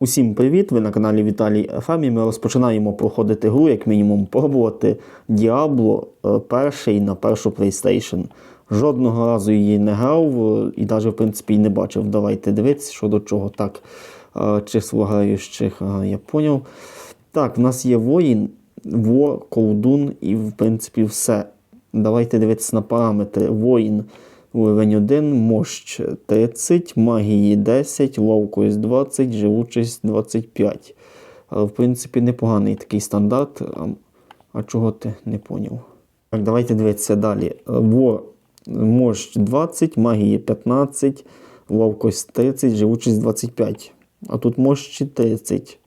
Усім привіт! Ви на каналі Віталій ФМ і ми розпочинаємо проходити гру, як мінімум, пробувати Diablo е, перший на першу PlayStation. Жодного разу її не грав е, і навіть в принципі і не бачив. Давайте дивитися, що до чого. Так, е, число граючих, я поняв. Так, в нас є воїн, во, колдун і в принципі все. Давайте дивитися на параметри. Воїн Уровень 1, мощ 30, магії 10, ловкость 20, живучість 25. Але, в принципі, непоганий такий стандарт. А, чого ти не поняв? Так, давайте дивитися далі. Во мощ 20, магії 15, ловкость 30, живучість 25. А тут мощ 30.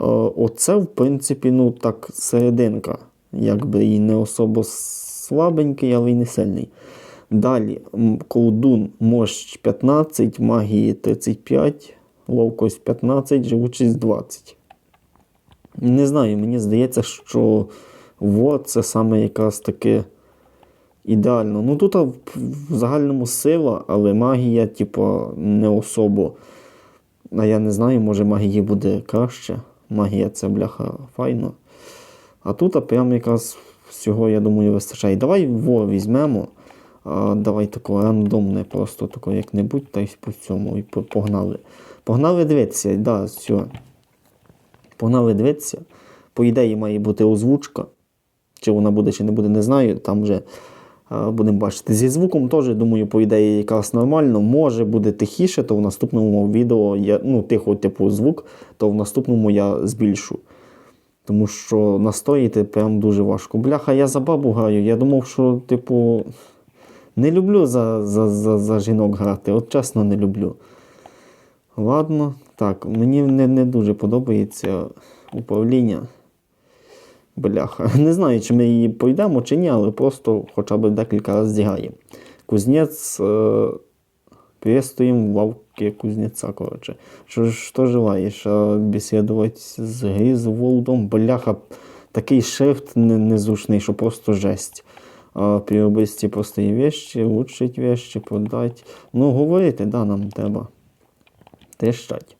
Е, Оце, в принципі, ну так, серединка. Якби і не особо слабенький, але й не сильний. Далі колдун мощ 15, магії 35, ловкость 15, живучість 20. Не знаю, мені здається, що во це саме якраз таки ідеально. Ну тут в загальному сила, але магія, типу, не особо. А я не знаю, може магії буде краще. Магія це бляха файно. А тут прям якраз всього, я думаю, вистачає. Давай во візьмемо. Давай тако рандомне, просто тако як-небудь, та й по цьому і погнали. Погнали дивитися, да, все. Погнали дивитися. По ідеї має бути озвучка. Чи вона буде, чи не буде, не знаю. Там вже а, будемо бачити. Зі звуком теж, думаю, по ідеї якраз нормально. Може буде тихіше, то в наступному відео я, ну, тихо, типу, звук, то в наступному я збільшу. Тому що настоїти прям дуже важко. Бляха, я за бабу граю. Я думав, що, типу, не люблю за, за, за, за жінок грати. От чесно, не люблю. Ладно, так, мені не, не дуже подобається управління. Бляха. Не знаю, чи ми її пройдемо, чи ні, але просто хоча б декілька разів зіграємо. Кузнець. Е- Приветствуем в лавке кузнеца, короче. Що що желаєш? А, Бесідувати з Грізволдом? Бляха, такий шрифт не- незручний, що просто жесть. Приобрести прості вещи, улучшить вещи, продать. Ну, говорити, да, нам треба. Трещать.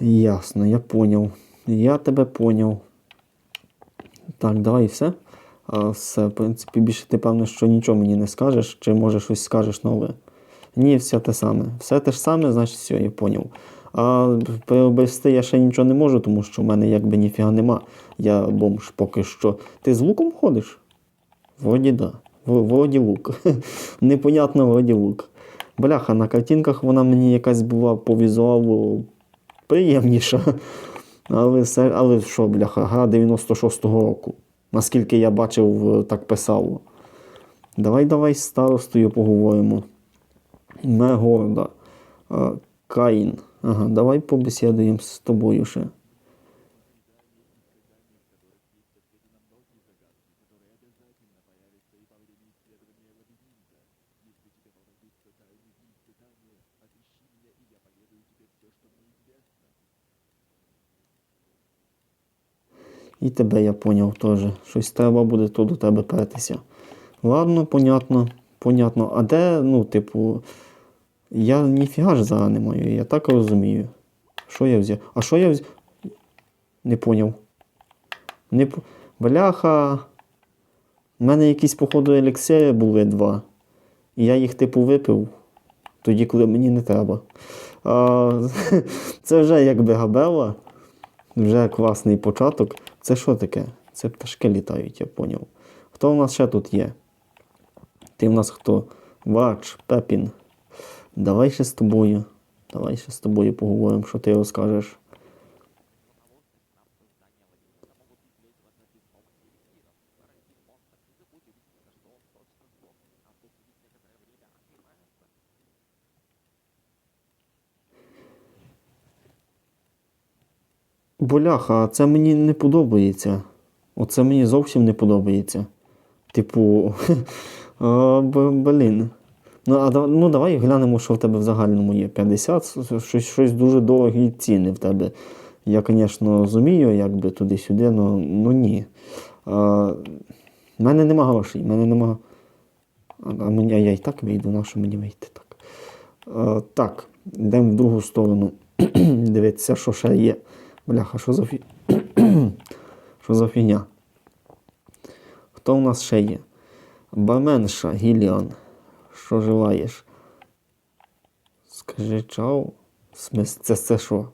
Ясно, я поняв. Я тебе поняв. Так, давай все. А, все, в принципі, більше ти певно, що нічого мені не скажеш, чи може щось скажеш нове. Ні, все те саме. Все те ж саме, значить, все, я поняв. А приобрести я ще нічого не можу, тому що в мене якби ніфіга нема. Я бомж поки що. Ти з луком ходиш? Вроді да. Вроді лук. Непонятно, вроді лук. Бляха, на картинках вона мені якась була по візуалу приємніша. Але, але що, бляха, гра 96-го року. Наскільки я бачив, е, так писало. Давай, давай з старостою поговоримо. Мегорда. А, Каїн. Ага, давай побесідуємо з тобою ще. І тебе я поняв теж. Щось треба буде то до тебе пертися. Ладно, понятно. Понятно. А де, ну, типу, я ніфіга ж зараз не маю, я так розумію. Що я взяв? А що я взяв? Не поняв. Не. Бляха. У мене якісь, походу, еліксири були два. І я їх, типу, випив тоді, коли мені не треба. А, це вже якби габела. Вже класний початок. Це що таке? Це пташки літають, я поняв. Хто у нас ще тут є? Ти в нас хто? Вач, Пепін. Давай ще з тобою. Давай ще з тобою поговоримо, що ти розкажеш. А це мені не подобається. Оце мені зовсім не подобається. Типу, блін. Ну, а ну давай глянемо, що в тебе в загальному є. 50, щось, щось дуже дорогі ціни в тебе. Я, звісно, розумію, якби туди-сюди, але ну ні. А, в мене нема грошей, в мене нема. А, а я і так вийду, на що мені вийти так. А, так, йдемо в другу сторону. Дивіться, що ще є. Бляха, що за фі... що за фігня? Хто у нас ще є? Барменша Гіліан. Що желаєш? Скажи чао. Смис... Це, це що?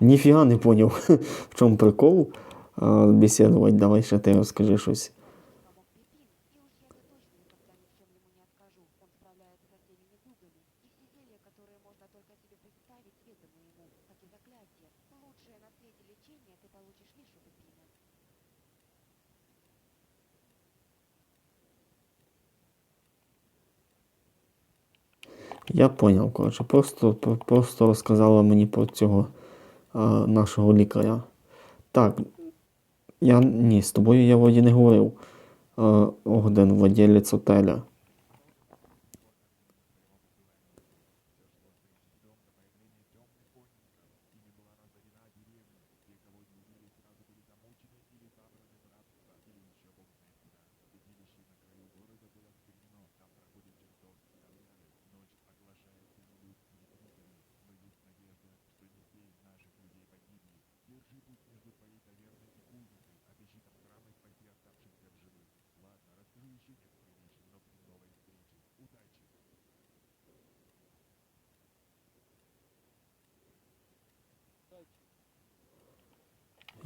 Ніфіга не поняв, в чому прикол. Бесідувати, давай ще ти розкажи щось. Я поняв, коротше, просто, просто розказала мені про цього а, нашого лікаря. Так, я ні, з тобою я воді не говорив. Огден, владелець отеля.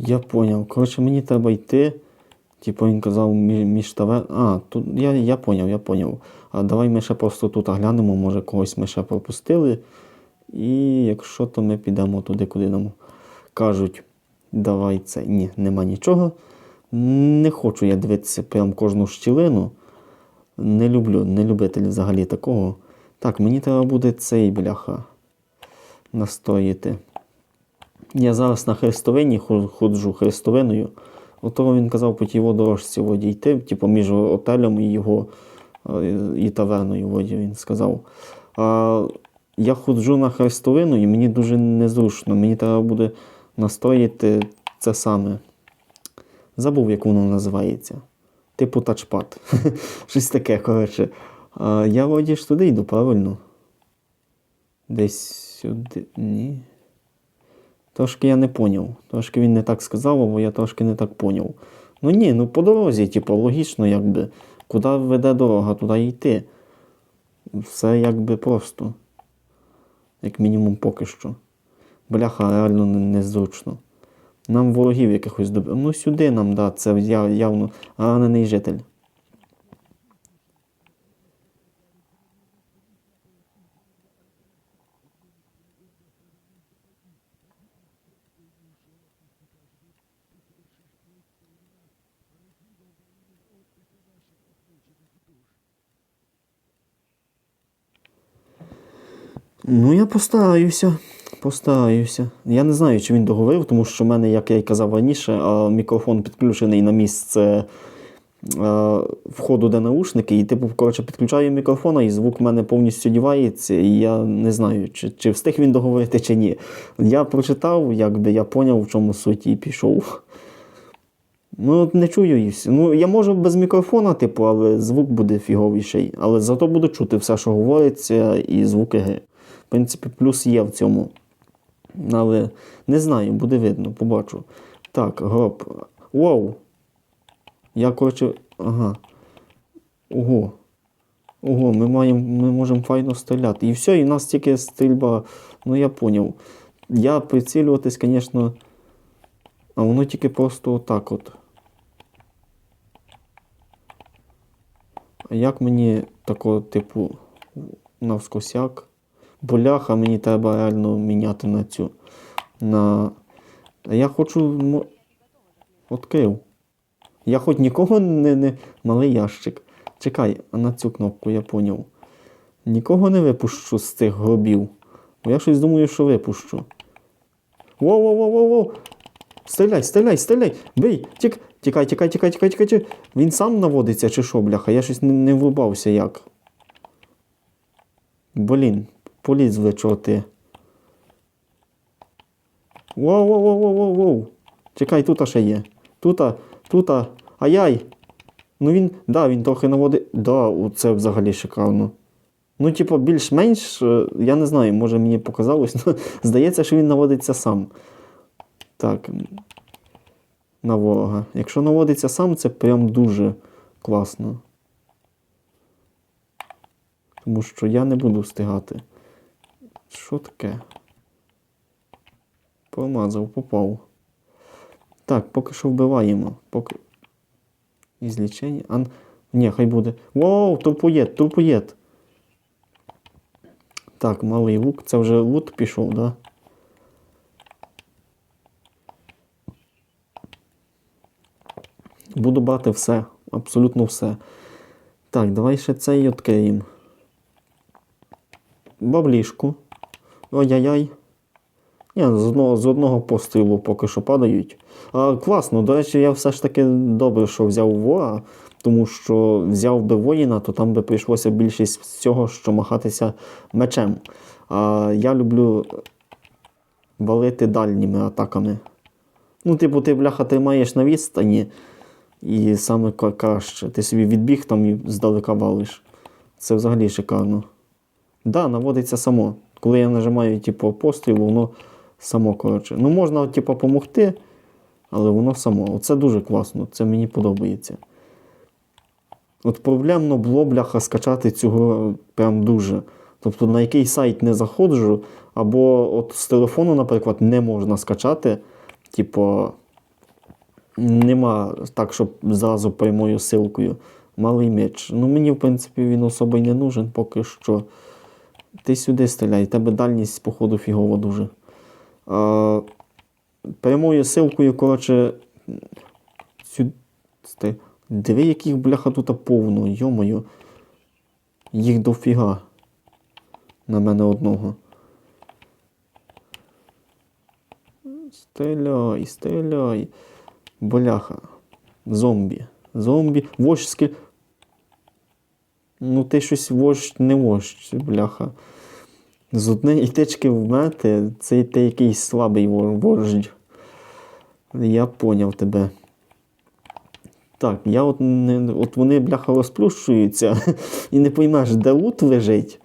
Я поняв. Коротше, мені треба йти. Типу він казав мі- між тавер... А, тут я, я поняв, я поняв. А давай ми ще просто тут глянемо, може когось ми ще пропустили. І якщо то ми підемо туди, куди нам кажуть, давай це. Ні, нема нічого. Не хочу я дивитися прям кожну щілину. Не люблю, не любитель взагалі такого. Так, мені треба буде цей бляха настоїти. Я зараз на хрестовині ходжу хрестовиною. Отого він казав по тій дорожці воді йти, типу між отелем і його е, і таверною воді, він сказав. А я ходжу на хрестовину і мені дуже незручно. Мені треба буде настоїти це саме. Забув, як воно називається. Типу тачпад. Щось таке, коротше. Я воді туди йду, правильно? Десь сюди. Ні. Трошки я не поняв. Трошки він не так сказав, або я трошки не так поняв. Ну ні, ну по дорозі, типу, логічно, якби. Куди веде дорога, туди йти. Все якби просто. Як мінімум поки що. Бляха, реально незручно. Нам ворогів якихось доб... Ну сюди нам, да, це явно ранений житель. Ну, я постараюся. Постараюся. Я не знаю, чи він договорив, тому що в мене, як я й казав раніше, мікрофон підключений на місце входу, де наушники, і типу, коротше, підключаю мікрофона, і звук в мене повністю дівається, і я не знаю, чи, чи встиг він договорити, чи ні. Я прочитав, якби я поняв, в чому суть, і пішов. Ну, от не чую і все. Ну, я можу без мікрофона, типу, але звук буде фіговіший. Але зато буду чути все, що говориться, і звуки Г. Принципі, плюс є в цьому. Але не знаю, буде видно, побачу. Так, гроб. Вау! Я коротше. Ага. Ого. Ого, ми маємо, ми можемо файно стріляти. І все, і в нас тільки стрільба. Ну я поняв. Я прицілюватись, звісно. А воно тільки просто отак от. А як мені такого типу навскосяк? Боляха, мені треба реально міняти на цю. На. Я хочу. Открив. Я хоч нікого не, не. Малий ящик. Чекай, а на цю кнопку я поняв. Нікого не випущу з цих гробів. Бо я щось думаю, що випущу. Воу-воу-воу-воу-воу! Стріляй, стріляй, стріляй! Бий! Тік, Тікай, тікай, тікай, тікай, тікай, тікай. Він сам наводиться чи що, бляха? Я щось не, не врубався як. Блін, поліз ви чого ти. Воу, воу, воу, воу, воу, воу. Чекай, тут ще є. Тута, тута. Ай-яй. Ну він, да, він трохи наводить. Да, це взагалі шикарно. Ну, типу, більш-менш, е, я не знаю, може мені показалось, але здається, що він наводиться сам. Так. На ворога. Якщо наводиться сам, це прям дуже класно. Тому що я не буду встигати. Що таке? Промазав, попав. Так, поки що вбиваємо. Поки. Із лічення. Ан... Ні, хай буде. Воу, турпоєд, турпоєд. Так, малий лук. Це вже лут пішов, да? Буду брати все. Абсолютно все. Так, давай ще цей відкриємо. Баблішку. Ой-яй-яй. Ні, з одного, пострілу поки що падають. А, класно, до речі, я все ж таки добре, що взяв вора, тому що взяв би воїна, то там би прийшлося більшість з цього, що махатися мечем. А я люблю валити дальніми атаками. Ну, типу, ти бляха тримаєш на відстані, і саме краще. Ти собі відбіг там і здалека валиш. Це взагалі шикарно. Да, наводиться само. Коли я нажимаю, типу, постріл, воно само коротше. Ну, можна, типу, допомогти, але воно само. Оце дуже класно, це мені подобається. От проблемно було, бляха, скачати цього прям дуже. Тобто на який сайт не заходжу, або от з телефону, наприклад, не можна скачати. Типу, нема так, щоб зразу прямою силкою. Малий меч. Ну, мені, в принципі, він особо й не нужен поки що. Ти сюди стріляй, тебе дальність, походу, фігова дуже. А, прямою силкою, коротше. Сюди. Диви, яких бляха тут повно, йомою. Їх дофіга. На мене одного. Стріляй, стріляй. Бляха. Зомбі. Зомбі. Вождь ски... Ну, ти щось вождь не вождь, бляха. З однієї тички вмерти, це ти якийсь слабий вождь. Я поняв тебе. Так, я от не. От вони, бляха, розплющуються і не поймеш, де лут лежить,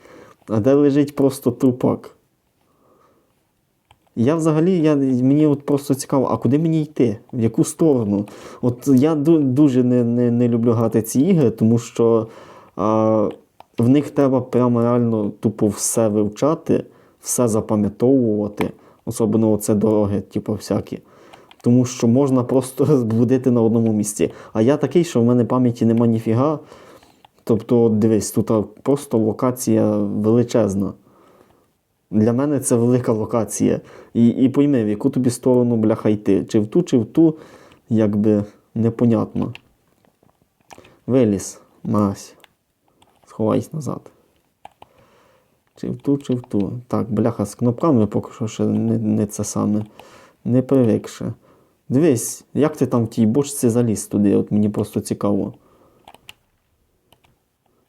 а де лежить просто трупак. Я взагалі, я, мені от просто цікаво, а куди мені йти? В яку сторону? От я дуже не, не, не люблю грати ці ігри, тому що а, в них треба прямо реально тупо все вивчати, все запам'ятовувати, особливо це дороги, типу, всякі. Тому що можна просто збудити на одному місці. А я такий, що в мене пам'яті нема ніфіга. Тобто, дивись, тут просто локація величезна. Для мене це велика локація. І, і пойми, в яку тобі сторону бляха йти. Чи в ту, чи в ту, якби непонятно. Виліз, мась. Сховайся назад. Чи в ту, чи в ту. Так, бляха, з кнопками поки що ще не, не це саме. Не привикше. Дивись, як ти там в тій бочці заліз туди, от мені просто цікаво.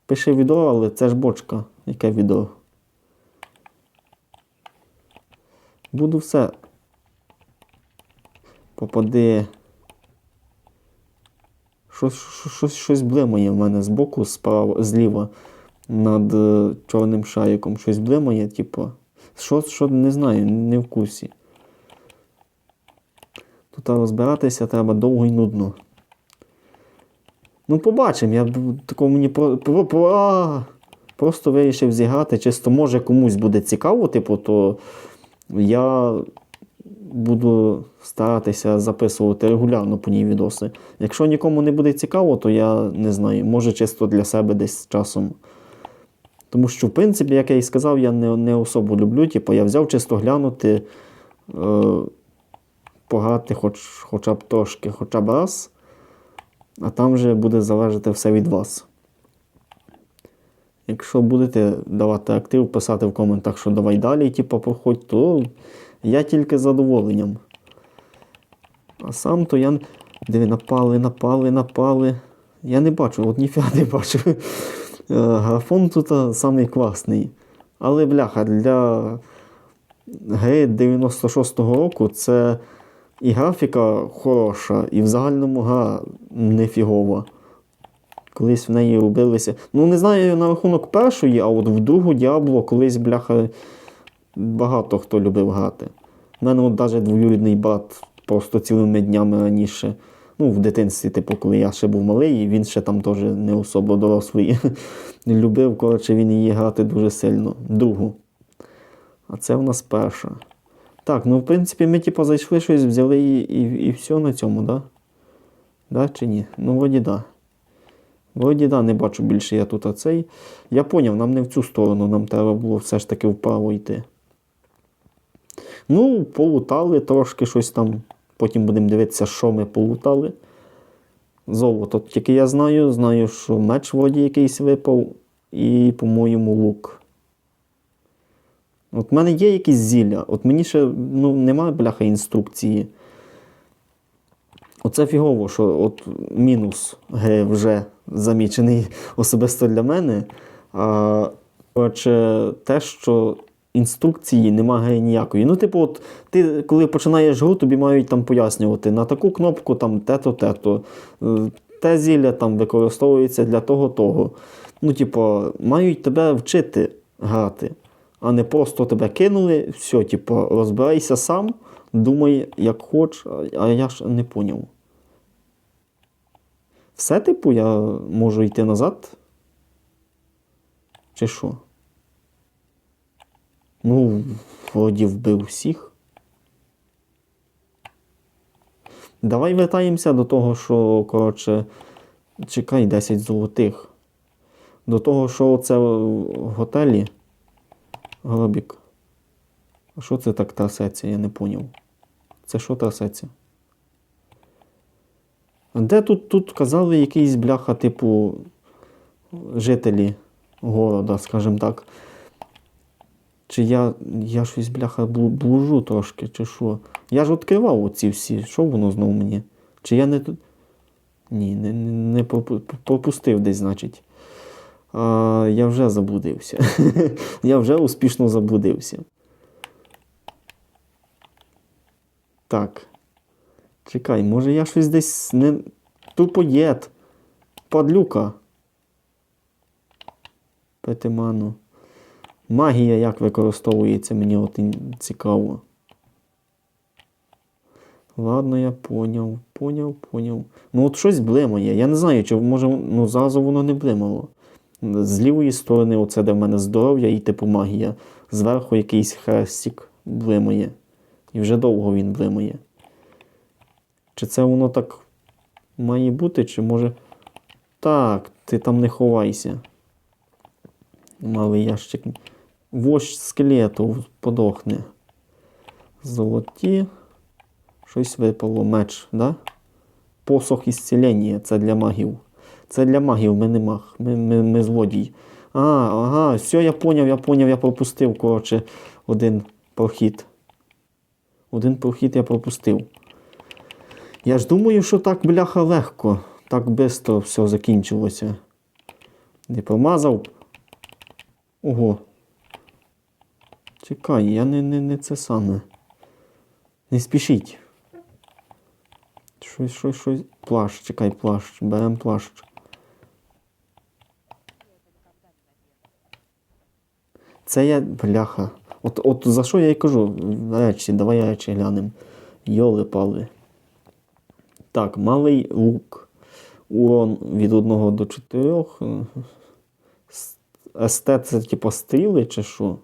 Пиши відео, але це ж бочка. Яке відео? Буду все. Попади. Щось, щось, щось, блимає в мене збоку, справа, зліва, над е, чорним шариком. Щось блимає, типу. Що, що не знаю, не в курсі. Тут розбиратися треба довго і нудно. Ну, побачимо. Я такого мені про, про, про, просто вирішив зіграти. Чисто може комусь буде цікаво, типу, то я буду старатися записувати регулярно по ній відоси. Якщо нікому не буде цікаво, то я не знаю, може чисто для себе десь часом. Тому що, в принципі, як я і сказав, я не, не особо люблю. Типу, я взяв чисто глянути, е, пограти хоч, хоча б трошки, хоча б раз, а там вже буде залежати все від вас. Якщо будете давати актив, писати в коментах, що давай далі, типу, проходь, то я тільки задоволенням. А сам то я. Диви, напали, напали, напали. Я не бачу, от ніфіга не бачу. Е, Графон тут а, самий класний. Але бляха, для гри 96-го року це і графіка хороша, і в загальному гра нефігова. Колись в неї робилися. Ну, не знаю на рахунок першої, а от в другу Діабло колись, бляха, багато хто любив грати. У мене от навіть двоюрідний брат просто цілими днями раніше. Ну, в дитинстві, типу, коли я ще був малий, він ще там теж не особо дорослий. Любив, коротше, він її грати дуже сильно. Другу. А це в нас перша. Так, ну в принципі, ми типу зайшли щось, взяли і, і, і все на цьому, да? Да чи ні? Ну, вроді да. Вроді да, не бачу більше я тут оцей. Я поняв, нам не в цю сторону, нам треба було все ж таки вправо йти. Ну, полутали трошки щось там. Потім будемо дивитися, що ми полутали. Золото. Тільки я знаю, знаю, що меч вроді якийсь випав, і, по-моєму, лук. От в мене є якісь зілля. От мені ще ну, немає бляха інструкції. Оце фігово, що от мінус гри вже замічений особисто для мене. А, коротше, те, що інструкції немає ніякої. Ну, типу, от ти коли починаєш гру, тобі мають там пояснювати на таку кнопку там те-то, те-то. Е, Те зілля там використовується для того, того. Ну, типу, мають тебе вчити грати, а не просто тебе кинули, все, типу, розбирайся сам, думай, як хочеш, а я ж не поняв. Все, типу, я можу йти назад? Чи що? Ну, вроді вбив всіх. Давай вертаємося до того, що, коротше, чекай 10 золотих. До того, що це в готелі. Гробік. А що це так трасеться, я не поняв. Це що трасеться? Де тут, тут казали якийсь бляха, типу, жителі города, скажімо так. Чи я, я щось, бляха, блужу трошки, чи що? Я ж відкривав оці всі. Що воно знову мені? Чи я не тут. Ні, не, не, пропустив десь, значить. А, я вже заблудився. я вже успішно заблудився. Так. Чекай, може я щось десь не. Тупоєд. Падлюка. Петиману. Магія як використовується, мені от цікаво. Ладно, я поняв, поняв, поняв. Ну от щось блимає. Я не знаю, чи може ну, зразу воно не блимало. З лівої сторони, оце де в мене здоров'я і типу магія. Зверху якийсь хрестик блимає. І вже довго він блимає. Чи це воно так має бути, чи може. Так, ти там не ховайся. Малий ящик. Вождь скелету подохне. Золоті. Щось випало. Меч, да? Посох ісцілення. Це для магів. Це для магів, ми не маг. Ми, ми, ми злодій. А, ага, все, я поняв, я поняв, я пропустив, коротше, один прохід. Один прохід я пропустив. Я ж думаю, що так, бляха, легко. Так швидко все закінчилося. Не промазав. Ого. Чекай, я не, не, не це саме. Не спішіть. Щось, щось, щось. Плащ, чекай, плащ. Берем плащ. Це я, бляха. От, от за що я й кажу? Речі, давай речі глянемо. Йоли пали. Так, малий лук. Урон від 1 до 4. СТ це типу стріли чи що?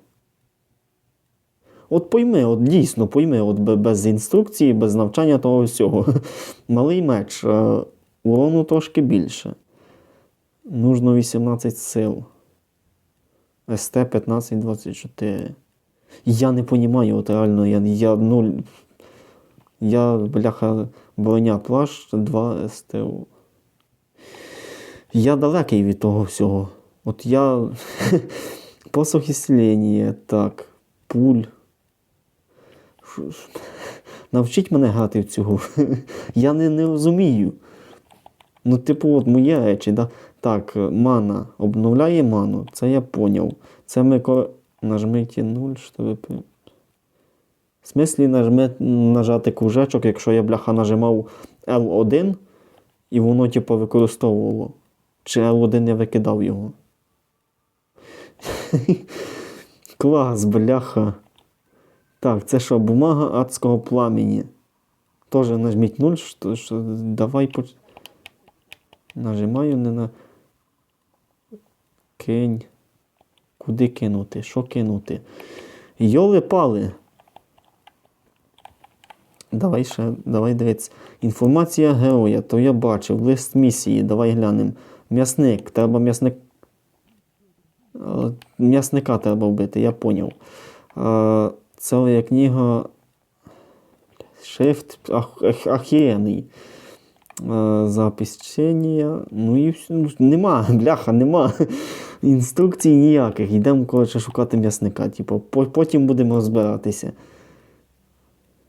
От пойми, от дійсно пойми, от без інструкції, без навчання того всього. Малий меч. е, Урону трошки більше. Нужно 18 сил. СТ 1524. Я не розумію, от реально, я, я нуль. Я, бляха, броня плащ 2 СТУ. Я далекий від того всього. От я. Посох ісцілення, так. Пуль. Навчіть мене грати в гру. Я не, не розумію. Ну, типу, от мої речі, да? Так, мана обновляє ману, це я поняв. Це ми ко... нажміть 0, щоб... В смислі нажми, нажати кружечок, якщо я бляха нажимав L1 і воно, типу, використовувало. Чи L1 я викидав його. Клас, бляха. Так, це що, бумага адського пламені. Тоже нажміть 0, що, що, давай поч... Нажимаю не на. Кинь. Куди кинути? Що кинути? Йоли пали. Давай ще, давай дивитися. Інформація героя, то я бачив. Лист місії, давай глянемо. М'ясник, треба м'ясник. Е, М'ясника треба вбити, я поняв. Це є книга. Шрифт ах, ах, ахірений. Е, Запис чтення. Ну і ну, нема, бляха, нема. Інструкцій ніяких. Йдемо коротше, шукати м'ясника. Типу, потім будемо розбиратися.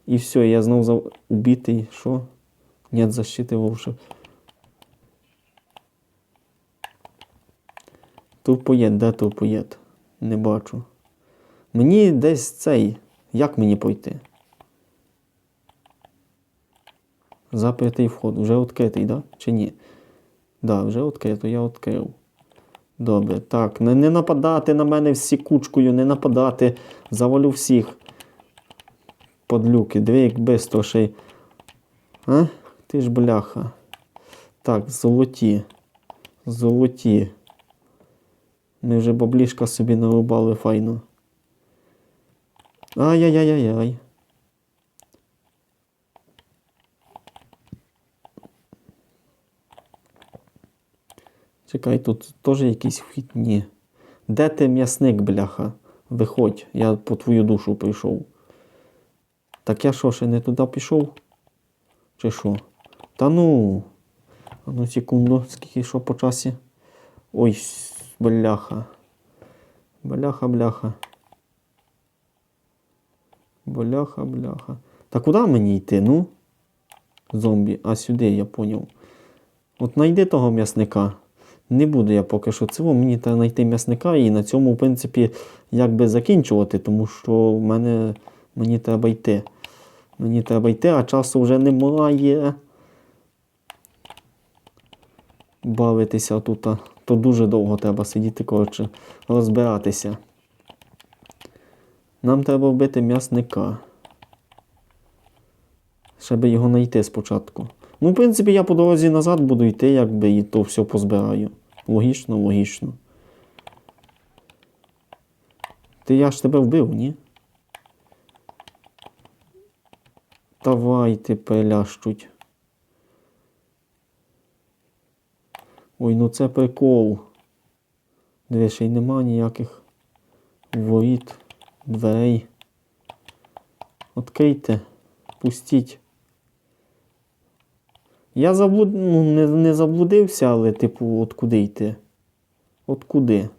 І все, я знов за... убитий. Що? Нет защити вовше. Турпоєд, де турпоєд? Не бачу. Мені десь цей. Як мені пойти? Запертий вход. Вже відкритий, да? Чи ні? Да, вже відкрито, я відкрив. Добре, так. Не, не нападати на мене всі кучкою, не нападати. Завалю всіх. Подлюки, диви, як бистро ще й. А? Ти ж бляха. Так, золоті. Золоті. Ми вже баблішка собі нарубали файно. Ай-яй-яй-яй-яй. Чекай, тут теж якийсь вхід? Ні. Де ти м'ясник, бляха? Виходь, я по твою душу прийшов. Так я що, ще не туди пішов? Чи що? Та ну. А ну секунду, скільки що по часі? Ой, бляха. Бляха, бляха. Бляха. Та куди мені йти, ну? Зомбі, а сюди, я поняв. От знайди того м'ясника. Не буду я поки що цього. Мені треба знайти м'ясника і на цьому, в принципі, як би закінчувати, тому що в мене мені треба йти. Мені треба йти, а часу вже немає. Бавитися тут. То дуже довго треба сидіти, коротше, розбиратися. Нам треба вбити м'ясника. Ще би його знайти спочатку. Ну, в принципі, я по дорозі назад буду йти, якби і то все позбираю. Логічно, логічно. Ти я ж тебе вбив, ні? Давай ти перелящуть. Ой, ну це прикол. Дивись, ще й нема ніяких воріт, дверей. Открийте, пустіть. Я заблуд... ну, не, не заблудився, але, типу, от куди йти? От куди?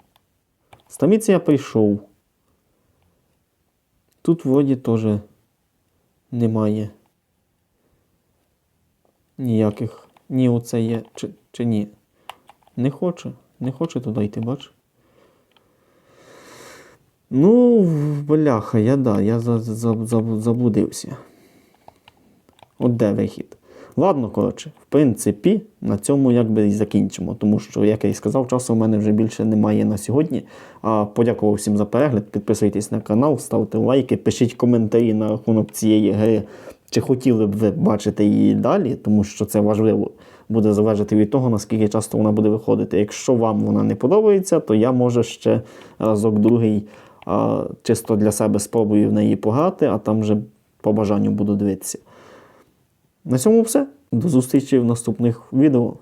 Стаміться я прийшов. Тут вроді теж немає. Ніяких. Ні, оце є. Чи, чи ні? Не хоче. Не хоче туди йти, бач? Ну, бляха, я да, я за, за, за, заблудився. От де вихід? Ладно, коротше, в принципі, на цьому якби і закінчимо, тому що, як я і сказав, часу в мене вже більше немає на сьогодні. А подякував всім за перегляд. Підписуйтесь на канал, ставте лайки, пишіть коментарі на рахунок цієї гри, чи хотіли б ви бачити її далі, тому що це важливо буде залежати від того, наскільки часто вона буде виходити. Якщо вам вона не подобається, то я може ще разок другий а, чисто для себе спробую в неї пограти, а там вже по бажанню буду дивитися. На цьому все. До зустрічі в наступних відео.